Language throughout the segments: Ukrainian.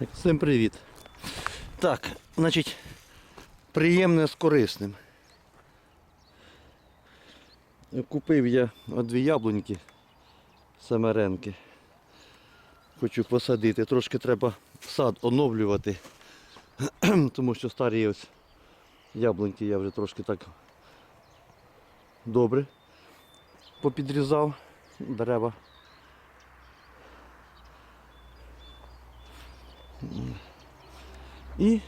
Всім привіт. Так, значить, приємне з корисним. Купив я дві яблуньки семеренки. Хочу посадити. Трошки треба сад оновлювати, тому що старі ось яблуньки я вже трошки так добре попідрізав дерева. І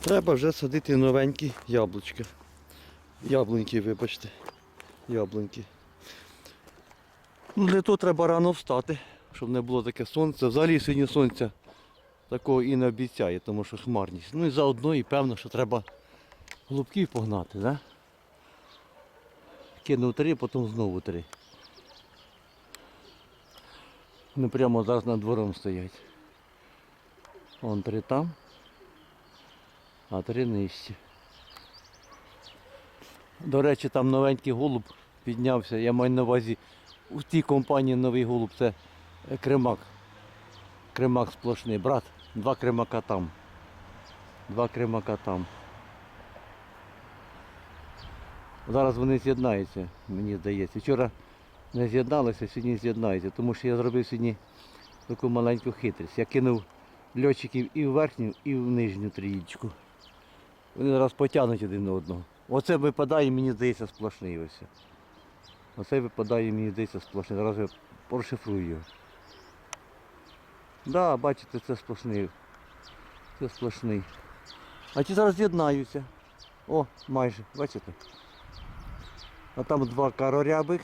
треба вже садити новенькі яблучка. Яблуньки, вибачте. Яблуньки. Ну, для того треба рано встати, щоб не було таке сонце. Взагалі сьогодні сонця такого і не обіцяє, тому що хмарність. Ну і заодно і певно, що треба голубків погнати, да? Кинув три, потім знову три. Вони прямо зараз над двором стоять. Вон три там, а три нижче. До речі, там новенький голуб піднявся. Я маю на увазі у тій компанії новий голуб це кремак. Кремак сплошний. Брат, два кремака там. Два кремака там. Зараз вони з'єднаються, мені здається. Вчора не з'єдналися, сьогодні з'єднаються, тому що я зробив сьогодні таку маленьку хитрість. Я кинув льотчиків і в верхню, і в нижню трієчку. Вони зараз потягнуть один одного. Оце випадає, мені здається, сплошний ось. Оце випадає, мені здається, сплошний. Зараз я прошифрую його. Так, да, бачите, це сплошний. Це сплошний. А ті зараз з'єднаються. О, майже, бачите? А там два карорябих,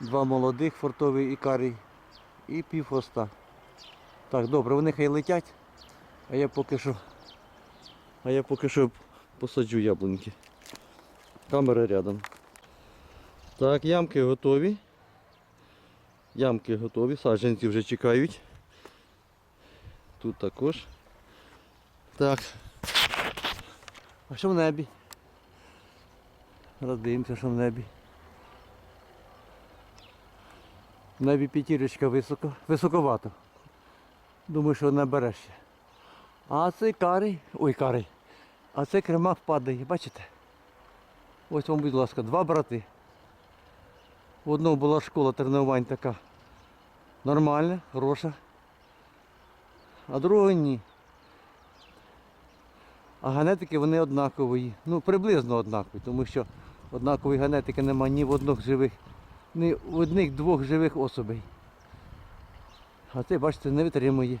два молодих, фортовий і карий, і пів хвоста. Так, добре, вони хай летять, а я поки що. А я поки що посаджу яблуньки. Камера рядом. Так, ямки готові. Ямки готові, саджанці вже чекають. Тут також. Так. А що в небі? Роздивимося, що в небі. В небі п'ятірочка високо, високовато. Думаю, що набере ще. А цей карий, ой карий, а цей кремак падає, бачите? Ось вам, будь ласка, два брати. У одного була школа тренувань така нормальна, хороша, а другого ні. А генетики вони однакові. Ну, приблизно однакові, тому що однакової генетики немає ні в одних живих, ні в одних двох живих особей. А цей, бачите, не витримує,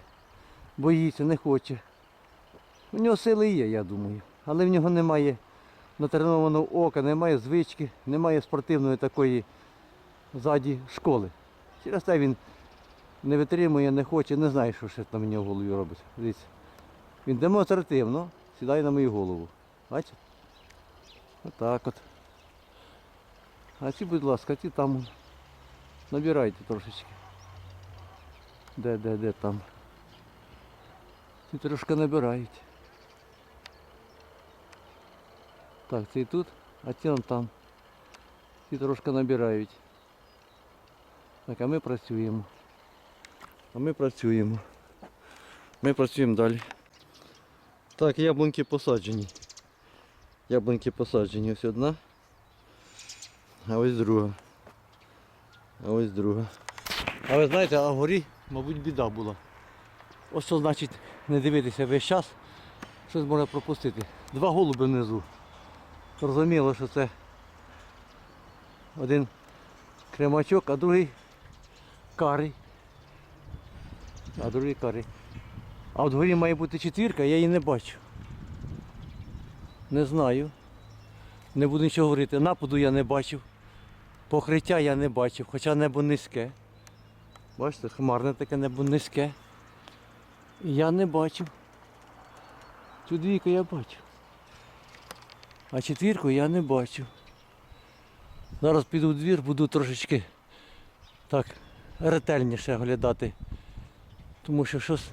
боїться, не хоче. У нього сили є, я думаю, але в нього немає натренованого ока, немає звички, немає спортивної такої ззаді школи. Через те він не витримує, не хоче, не знає, що ще там в нього в голові робить. Дивіться. Він демонстративно сідає на мою голову. Бачите? Отак от. А ці, будь ласка, ці там набирайте трошечки. Де, де, де там? Ці трошки набирають. Так, цей тут, а ці там. Ці трошки набирають. Так, а ми працюємо. А ми працюємо. Ми працюємо далі. Так, яблуньки посаджені. Яблуньки посаджені. Ось одна. А ось друга. А ось друга. А ви знаєте, а вгорі, мабуть, біда була. Ось що значить не дивитися весь час, щось можна пропустити. Два голуби внизу. Зрозуміло, що це один кремачок, а другий карий. А другий карий. А от горі має бути четвірка, я її не бачу. Не знаю. Не буду нічого говорити. Нападу я не бачив. Покриття я не бачив, хоча небо низьке. Бачите, хмарне таке небо низьке. І я не бачив. Цю двійку я бачив. А четвірку я не бачив. Зараз піду в двір, буду трошечки так ретельніше оглядати. Тому що щось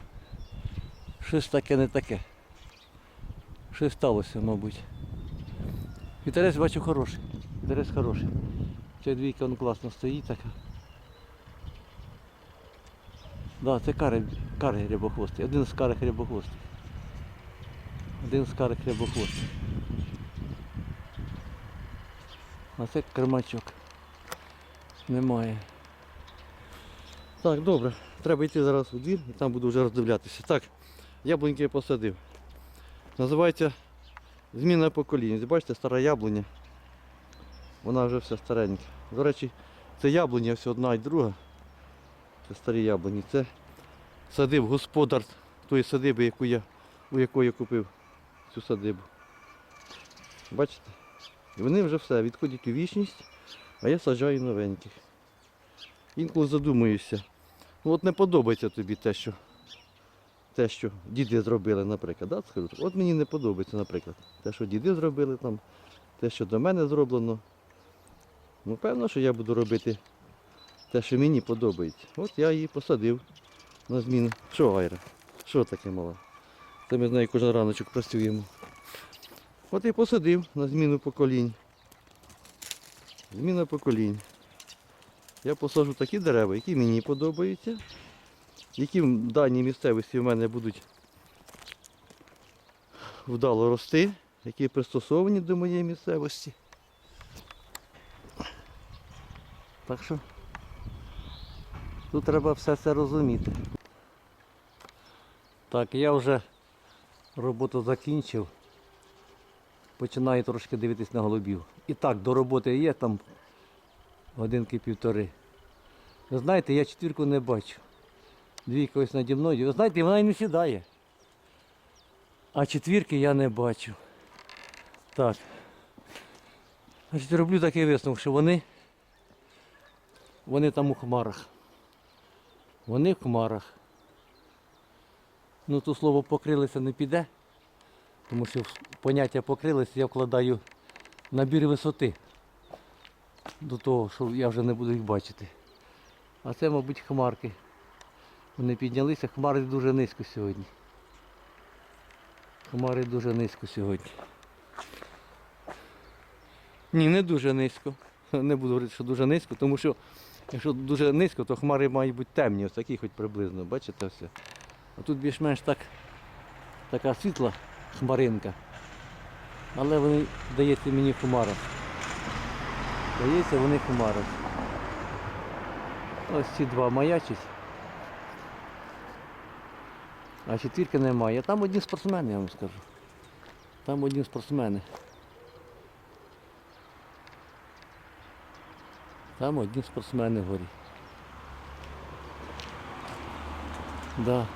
Щось таке не таке. Щось сталося, мабуть. Вітерець бачу хороший. Вітерець хороший. Ця двійка он класно стоїть така. Да, це кари, кари рябохвості. Один з карих рябохвостих. Один з карих рябохвостих. А це кермачок. Немає. Так, добре. Треба йти зараз у двір і там буду вже роздивлятися. Так, яблуньки я посадив. Називається зміна покоління. Бачите, стара яблуня. Вона вже вся старенька. До речі, це яблуня все одна і друга. Це старі яблуні. Це садив господар тої садиби, яку я, у якої я купив цю садибу. Бачите? І вони вже все, відходять у вічність, а я саджаю новеньких. Інколи задумуюся. Ну от не подобається тобі те, що, те, що діди зробили, наприклад. Да? Скажу. От мені не подобається, наприклад, те, що діди зробили там, те, що до мене зроблено. Ну, певно, що я буду робити те, що мені подобається. От я її посадив на зміну. Що, Гайра? Що таке мала? Це ми з нею кожен раночок працюємо. От і посадив на зміну поколінь. Зміна поколінь. Я посаджу такі дерева, які мені подобаються, які в даній місцевості в мене будуть вдало рости, які пристосовані до моєї місцевості. Так що тут треба все це розуміти. Так, я вже роботу закінчив. Починаю трошки дивитись на голубів. І так, до роботи є там годинки півтори. Ви знаєте, я четвірку не бачу. Двійка ось наді мною. Ви знаєте, вона і не сідає. А четвірки я не бачу. Так. Значить, роблю такий висновок, що вони, вони там у хмарах. Вони в хмарах. Ну, то слово покрилися не піде, тому що в поняття покрилися я вкладаю набір висоти до того, що я вже не буду їх бачити. А це, мабуть, хмарки. Вони піднялися, хмари дуже низько сьогодні. Хмари дуже низько сьогодні. Ні, не дуже низько. Не буду говорити, що дуже низько, тому що якщо дуже низько, то хмари мають бути темні, ось такі хоч приблизно, бачите все. А тут більш-менш так, така світла хмаринка. Але вони, здається, мені в хмарах. Здається, вони в. Ось ці два маячать. А четвірки немає. Там одні спортсмени, я вам скажу. Там одні спортсмени. Там одні спортсмени вгорі. Да.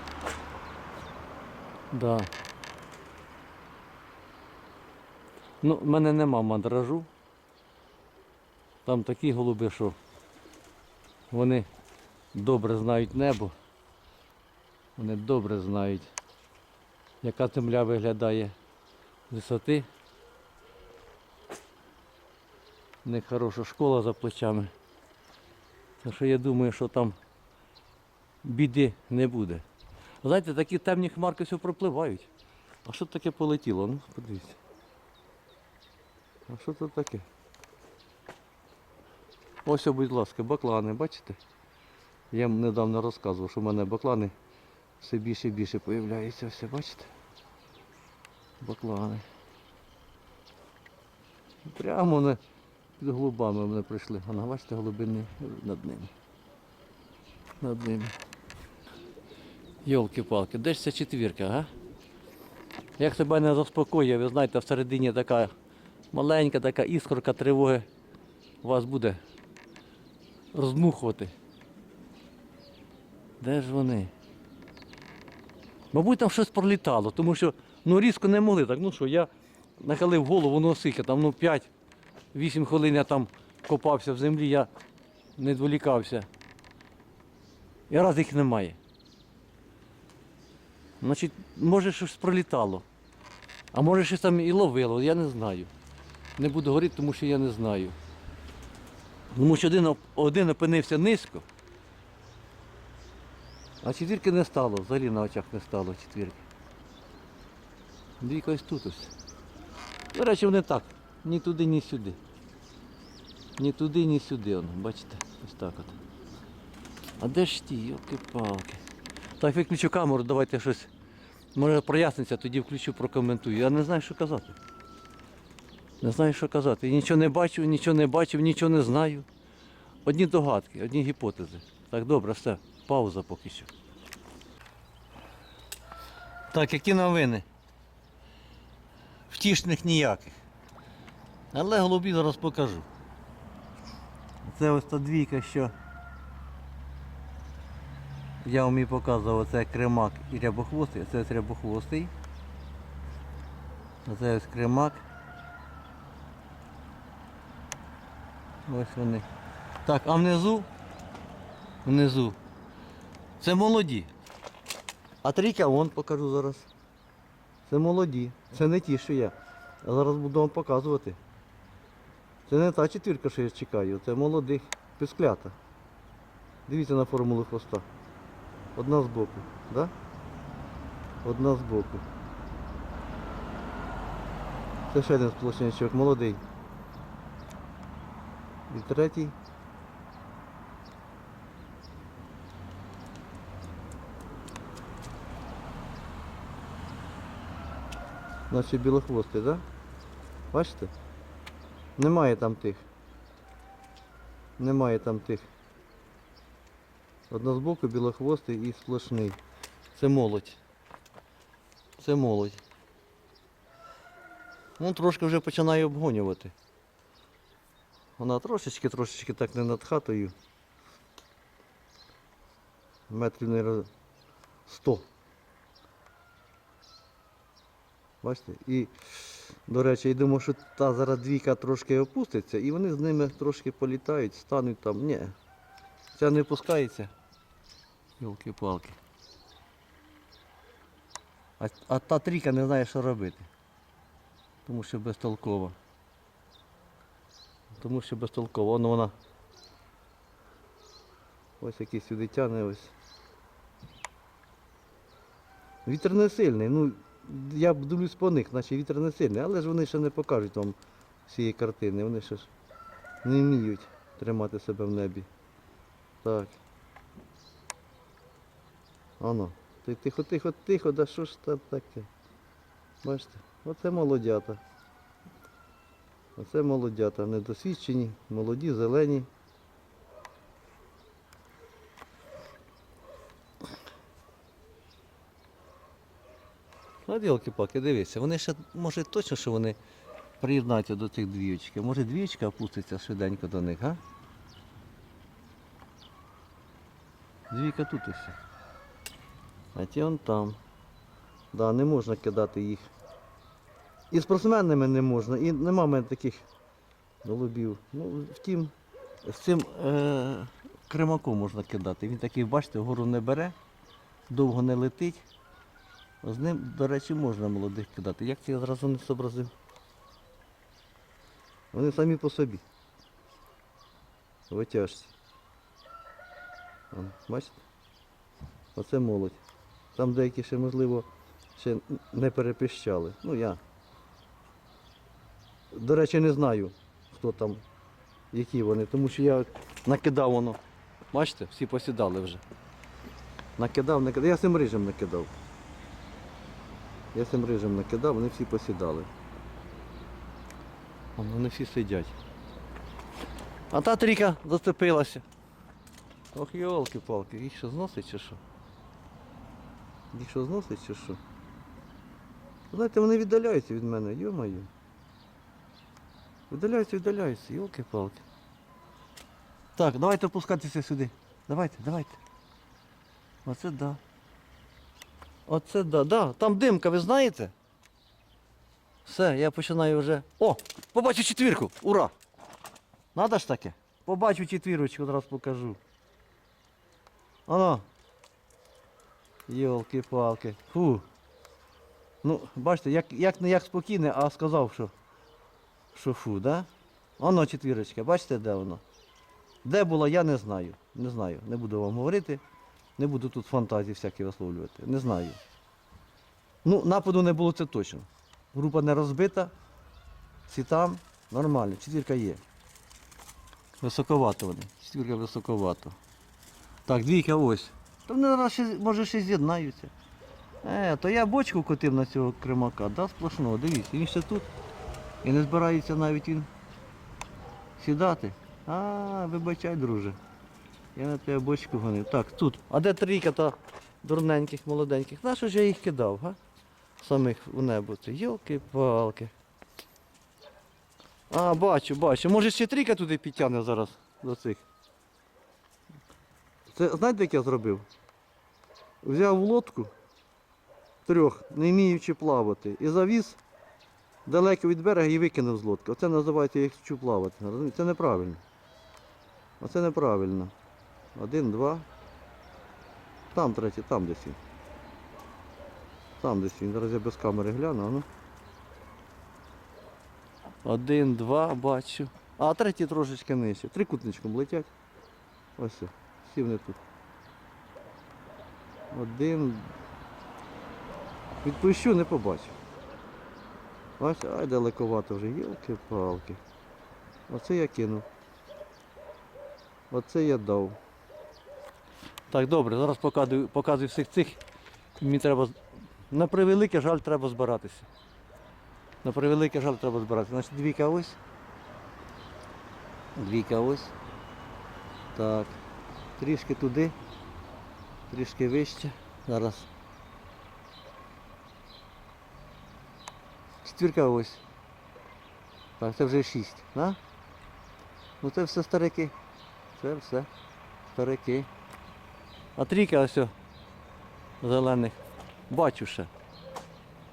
Да. Ну, в мене нема мандражу. Там такі голуби, що вони добре знають небо. Вони добре знають, яка земля виглядає з висоти. У хороша школа за плечами. Так що я думаю, що там біди не буде. Знаєте, такі темні хмарки все пропливають. А що таке полетіло? Ну, подивіться. А що це таке? Ось, будь ласка, баклани, бачите? Я вам недавно розказував, що в мене баклани все більше і більше появляються. Все, бачите? Баклани. Прямо вони під голубами вони прийшли. А бачите, голубини над ними. Над ними. Йолки-палки, де ж ця четвірка, а? Як себе не заспокоює, ви знаєте, всередині така маленька така іскорка тривоги вас буде роздмухувати. Де ж вони? Мабуть, там щось пролітало, тому що ну, різко не могли. Так, ну що, я нахилив голову, ну скільки там, ну 5-8 хвилин я там копався в землі, я не відволікався. І раз їх немає. Значить, може щось пролітало. А може щось там і ловило, я не знаю. Не буду говорити, тому що я не знаю. Тому що один, один опинився низько, а четвірки не стало, взагалі на очах не стало четвірки. Двійка ось тут ось. До речі, вони так, ні туди, ні сюди. Ні туди, ні сюди, воно, бачите, ось так от. А де ж ті, йолки-палки. Так, виключу камеру, давайте щось. Може проясниться, тоді включу, прокоментую. Я не знаю, що казати. Не знаю, що казати. Я нічого не бачив, нічого не бачив, нічого не знаю. Одні догадки, одні гіпотези. Так, добре, все. Пауза поки що. Так, які новини? Втішних ніяких. Але голубі зараз покажу. Це ось та двійка, що я вам і показував, це кремак і рябохвостий, це ось рябохвостий. Це ось кремак. Ось вони. Так, а внизу? Внизу. Це молоді. А трійка вон покажу зараз. Це молоді. Це не ті, що. Я зараз буду вам показувати. Це не та четвірка, що я чекаю, це молодих писклята. Дивіться на формулу хвоста. Одна збоку, да? Одна збоку. Це ще один сполучничок, молодий. І третій. Значить білохвостий, да? Бачите? Немає там тих. Немає там тих. Одна збоку білохвостий і сплошний. Це молодь. Це молодь. Ну, трошки вже починає обгонювати. Вона трошечки, трошечки так не над хатою. Метрів, не 100. Бачите? І, до речі, я думаю, що та зараз двійка трошки опуститься і вони з ними трошки політають, стануть там. Ні. Ця не пускається. Йолки-палки. А, а та трійка не знає, що робити. Тому що безтолкова. Тому що безтолкова. Воно вона. Ось якийсь сюди тягне ось. Вітер не сильний. Ну, я дивлюсь по них, наче вітер не сильний, але ж вони ще не покажуть вам всієї картини. Вони ще ж не вміють тримати себе в небі. Так. Ано. Ти тихо, тихо, тихо, да що ж це таке? Бачите? Оце молодята. Оце молодята. Недосвідчені, молоді, зелені. А ділки-паки, дивіться, вони ще, може точно, що вони приєднаються до цих двієчки. Може двієчка опуститься швиденько до них, а? Двійка тут ось. А ті он там. Да, не можна кидати їх. І спортсменами не можна, і нема в мене таких голубів. Ну, втім, з цим е- кремаком можна кидати. Він такий, бачите, вгору не бере, довго не летить. З ним, до речі, можна молодих кидати. Як це я зразу не зобразив? Вони самі по собі. Витяжці. Бачите? Оце молодь. Там деякі ще, можливо, ще не перепищали. Ну я. До речі, не знаю, хто там, які вони, тому що я накидав воно. Бачите, всі посідали вже. Накидав, накидав. Я цим рижем накидав. Я цим рижем накидав, вони всі посідали. Вон, Вони всі сидять. А та трійка зацепилася. Ох, йолки-палки, їх що зносить чи що? Їх що зносить чи що? Знаєте, вони віддаляються від мене, йо-моє. Віддаляються, віддаляються, йолки-палки. Так, давайте опускатися сюди. Давайте, давайте. Оце да. Оце да, да. Там димка, ви знаєте? Все, я починаю вже. О! Побачу четвірку! Ура! Надо ж таке? Побачу четвірочку, одразу покажу. Ано. Йолки-палки. Фу. Ну, бачите, як, як не як спокійне, а сказав, що, що фу, да? Оно четвірочка, бачите, де воно? Де було, я не знаю. Не знаю. Не буду вам говорити. Не буду тут фантазії всякі висловлювати. Не знаю. Ну, нападу не було це точно. Група не розбита. Всі там. Нормально. Четвірка є. Високовато вони. Четвірка високовато. Так, двійка ось. То вони зараз ще, може ще з'єднаються. Е, то я бочку котив на цього кримака, да, сплошного, дивіться, він ще тут. І не збирається навіть він сідати. А, вибачай, друже. Я на тебе бочку гонив. Так, тут. А де трійка та дурненьких, молоденьких? На що ж я їх кидав, га? Самих у небо. Йолки-палки. А, бачу, бачу. Може ще трійка туди підтягне зараз до цих. Це знаєте, як я зробив? Взяв лодку трьох, не вміючи плавати, і завіз далеко від берега і викинув з лодки. Оце називається я хочу плавати. Це неправильно. Оце неправильно. Один, два. Там третій, там десь він. Там десь він. Зараз я без камери гляну, а ну. Один, два, бачу. А третій трошечки нижче. Трикутничком летять. Ось. все. Всі вони тут. Один. Відпущу, не побачу. Ось, ай далековато вже, Йолки-палки. Оце я кинув. Оце я дав. Так, добре, зараз показую, показую всіх цих. Мені треба. На превелике жаль треба збиратися. На превелике жаль треба збиратися. Значить, двійка ось. Двійка ось. Так. Трішки туди. Трішки вище. Зараз. Четвірка ось. Так, це вже шість. Да? Ну це все старики. Це все старики. А трійка ось зелених. Бачу ще.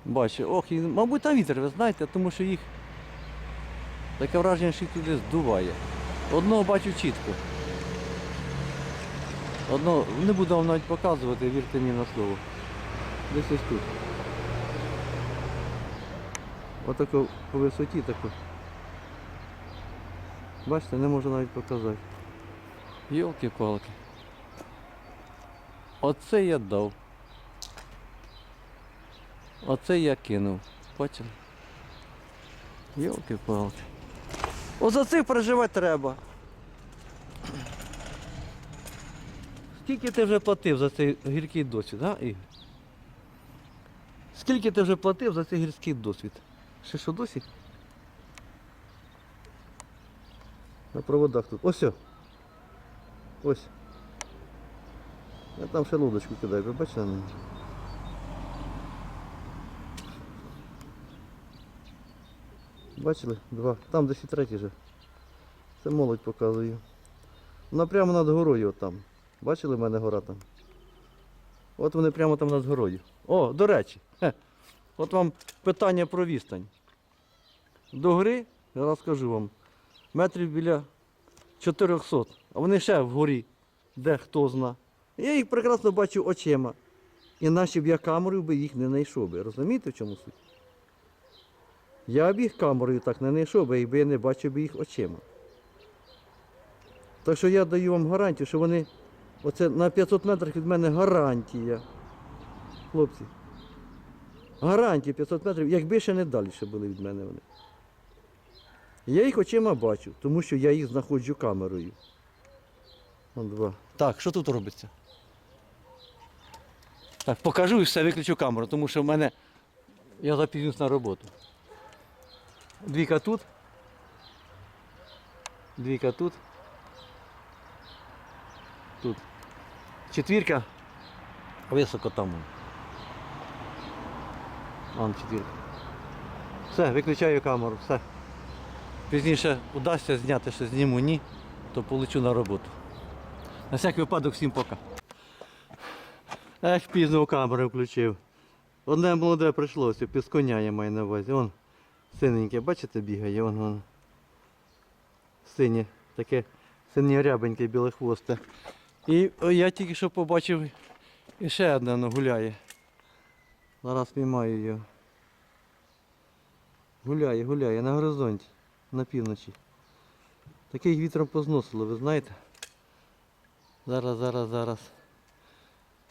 Бачу. Ох, і, мабуть, там вітер, ви знаєте, тому що їх таке враження, що їх туди здуває. Одного бачу чітко. Одного, не буду вам навіть показувати, вірте мені на слово. Десь ось тут. Отако по висоті тако. Бачите, не можу навіть показати. Йолки-палки. Оце я дав. Оце я кинув. Бачили? Йолки-палки. О, за цих переживати треба. Скільки ти вже платив за цей гіркий досвід, а, Ігор? Скільки ти вже платив за цей гірський досвід? Ще що досі? На проводах тут. Ось. Ось. Я там ще лодочку кидаю, ви бачите? на неї? Бачили? Два. Там десь і третій же. Це молодь показую. Вона прямо над горою там. Бачили в мене гора там? От вони прямо там над горою. О, до речі. Хе. От вам питання про відстань. До гори, я розкажу вам, метрів біля 400, а вони ще вгорі, де хто зна. Я їх прекрасно бачу очима. Іначе б я камерою би їх не знайшов би. Розумієте, в чому суть? Я б їх камерою так не знайшов би, якби я не бачив би їх очима. Так що я даю вам гарантію, що вони. Оце на 500 метрах від мене гарантія. Хлопці. Гарантія 500 метрів, якби ще не далі були від мене вони. Я їх очима бачу, тому що я їх знаходжу камерою. Вон два. Так, що тут робиться? Так, покажу і все, виключу камеру, тому що в мене я запізнюсь на роботу. Двійка тут. Двійка тут. Тут. Четвірка. Високо там. вон. Четвірка. Все, виключаю камеру, все. Пізніше удасться зняти, що зніму, ні, то полечу на роботу. На всякий випадок всім пока. Ех, пізно камеру включив. Одне молоде прийшлося, під коня я маю на увазі. Вон синеньке, бачите, бігає, вон вон. Синє, таке синє рябеньке біле хвосте. І о, я тільки що побачив і ще одне воно гуляє. Зараз піймаю його. Гуляє, гуляє на горизонті, на півночі. Таких вітром позносило, ви знаєте? Зараз, зараз, зараз.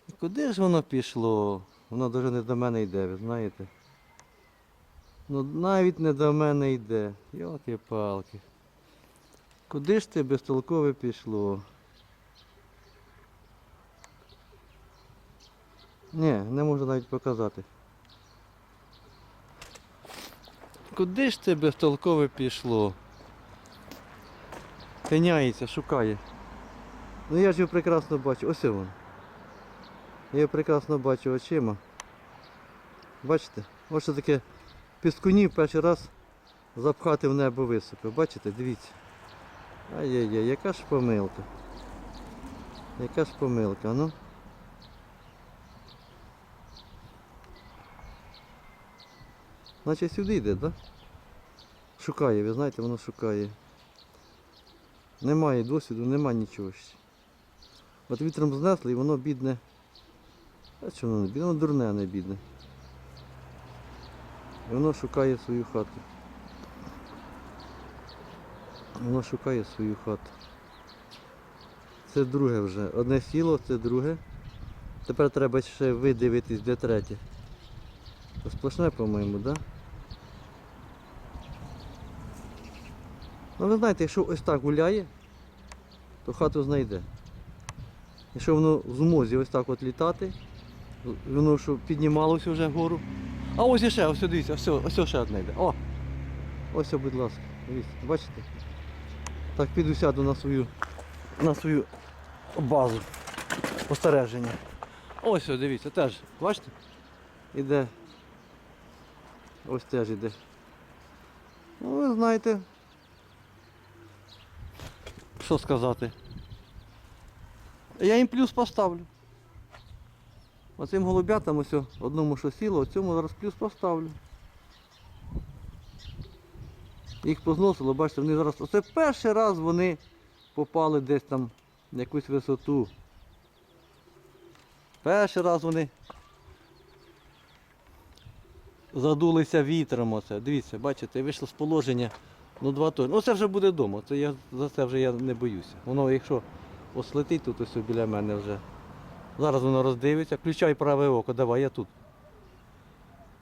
І Куди ж воно пішло? Воно навіть не до мене йде, ви знаєте? Ну навіть не до мене йде. Йолки палки Куди ж ти безтолкове пішло? Ні, не можу навіть показати. Куди ж це безтолкове пішло? Тиняється, шукає. Ну я ж його прекрасно бачу. Ось він. Я його прекрасно бачу очима. Бачите? Ось що таке піскунів перший раз запхати в небо високо. Бачите? Дивіться. Ай-яй-яй, яка ж помилка. Яка ж помилка, ну. Значить сюди йде, так? Шукає, ви знаєте, воно шукає. Немає досвіду, немає нічого ще. От вітром знесло і воно бідне. А чому воно не бідне? Воно дурне, а не бідне. І воно шукає свою хату. Воно шукає свою хату. Це друге вже. Одне сіло, це друге. Тепер треба ще видивитись, де третє. Це сплошне, по-моєму, так? Ну ви знаєте, якщо ось так гуляє, то хату знайде. Якщо воно в змозі ось так от літати, воно що піднімалося вже вгору. А ось іще, ось дивіться, ось, ось ще одне йде. О! Ось, будь ласка, дивіться, бачите? Так піду сяду на свою, на свою базу спостереження. Ось, ось, дивіться, теж, бачите? Іде. Ось теж іде. Ну, ви знаєте, що сказати. Я їм плюс поставлю. Оцим голубятам ось одному що сіло, а цьому зараз плюс поставлю. Їх позносило, бачите, вони зараз. Оце перший раз вони попали десь там на якусь висоту. Перший раз вони задулися вітром оце. Дивіться, бачите, вийшло з положення. Ну два тонни. Ну це вже буде вдома. Це я, за це вже я не боюся. Воно якщо ось летить тут ось біля мене вже. Зараз воно роздивиться. Включай праве око, давай, я тут.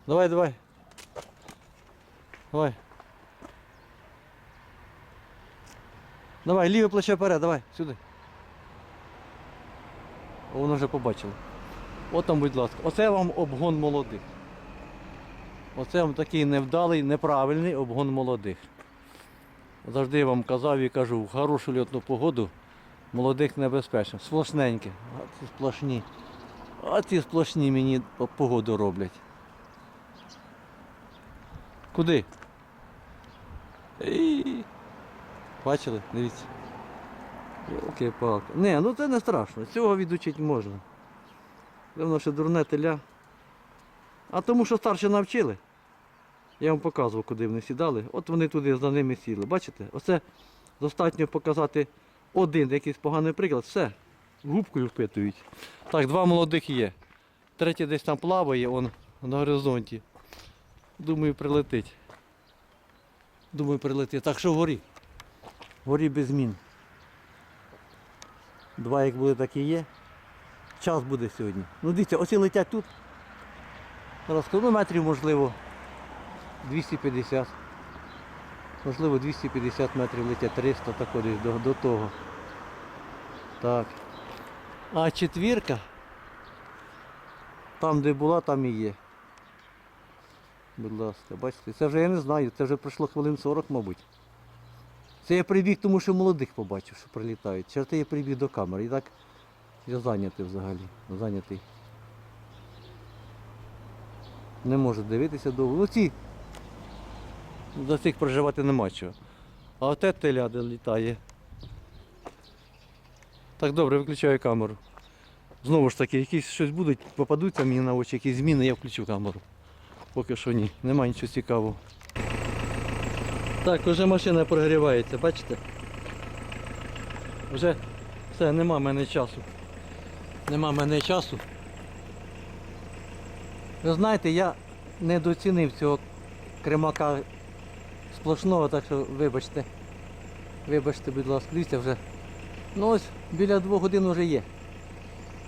Давай, давай. Давай. Давай, ліве плече вперед, давай, сюди. Воно вже побачило. От там, будь ласка. Оце вам обгон молодих. Оце вам такий невдалий, неправильний обгон молодих. Завжди вам казав і кажу, в хорошу льотну погоду молодих небезпечно. Сплошненькі. А ці сплошні. А ці сплошні мені погоду роблять. Куди? І... Бачили? Дивіться. Йолки палки Не, ну це не страшно. Цього відучити можна. Воно ще дурне теля. А тому що старші навчили. Я вам показував, куди вони сідали. От вони туди за ними сіли. Бачите? Оце достатньо показати один якийсь поганий приклад. Все. Губкою впитують. Так, два молодих є. Третій десь там плаває, он на горизонті. Думаю, прилетить. Думаю, прилетить. Так що вгорі. Вгорі без змін. Два як були, так і є. Час буде сьогодні. Ну дивіться, оці летять тут. Зараз ну, метрів можливо 250. Можливо 250 метрів летять 300 так десь до, до того. Так. А четвірка, там де була, там і є. Будь ласка, бачите, це вже я не знаю, це вже пройшло хвилин 40, мабуть. Це я прибіг, тому що молодих побачив, що прилітають. Через те я прибіг до камери. І так я зайнятий взагалі. Зайнятий. Не можу дивитися довго. Ну ці за цих проживати нема чого. А оте теляде літає. Так добре, виключаю камеру. Знову ж таки, якісь щось будуть, попадуться мені на очі, якісь зміни, я включу камеру. Поки що ні, немає нічого цікавого. Так, вже машина прогрівається, бачите? Вже все, нема мене часу. Нема мене часу. Ви знаєте, я недооцінив цього кремака сплошного, так що вибачте. Вибачте, будь ласка, дивіться вже. Ну ось біля двох годин вже є.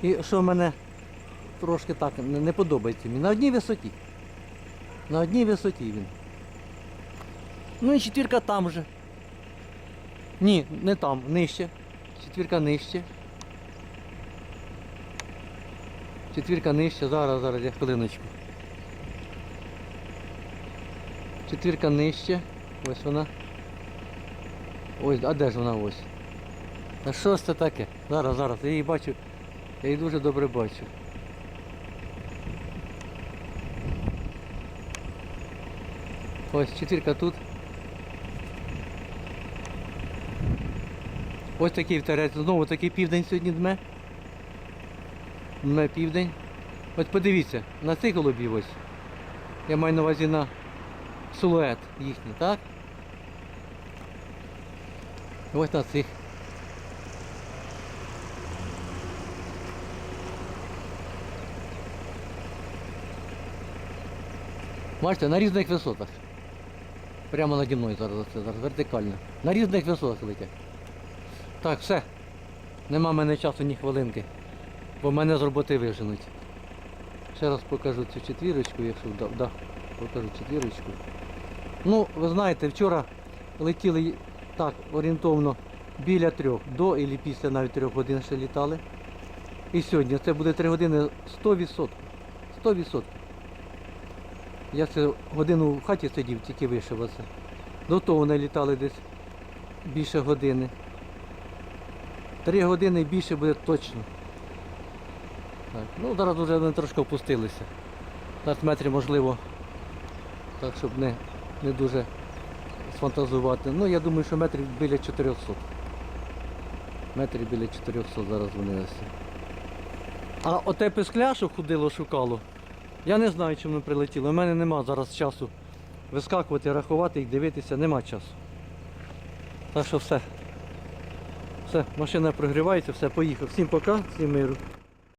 І що мене трошки так не подобається мені. На одній висоті. На одній висоті він. Ну і четвірка там же. Ні, не там, нижче. Четвірка нижче. Четвірка нижче, зараз, зараз, я хвилиночку. Четвірка нижче. Ось вона. Ось, а де ж вона ось? Та що це таке? Зараз, зараз, я її бачу. Я її дуже добре бачу. Ось четвірка тут. Ось такий втерець. Знову такий південь сьогодні дме. Дме південь. От подивіться, на цих голубів ось. Я маю на увазі на силует їхній, так? Ось на цих. Бачите, на різних висотах. Прямо наді мною зараз це зараз вертикально. На різних висотах летять. Так, все. Нема мене часу ні хвилинки. Бо мене з роботи виженуть. Ще раз покажу цю четвірочку, якщо вдав, да, покажу четвірочку. Ну, ви знаєте, вчора летіли так орієнтовно біля трьох, до і після навіть трьох годин ще літали. І сьогодні це буде три години 100%. 100%. Я це годину в хаті сидів, тільки вийшов оце. До того вони літали десь більше години. Три години більше буде точно. Так, ну зараз вже вони трошки опустилися. 15 метрів можливо. Так, щоб не, не дуже сфантазувати. Ну я думаю, що метрів біля 400. Метрів біля 400 зараз вони ось. А оте пискля, що ходило, шукало, я не знаю, чому воно прилетіло. У мене нема зараз часу вискакувати, рахувати і дивитися, нема часу. Так що все. Все, машина прогрівається, все, поїхав. Всім пока, всім миру.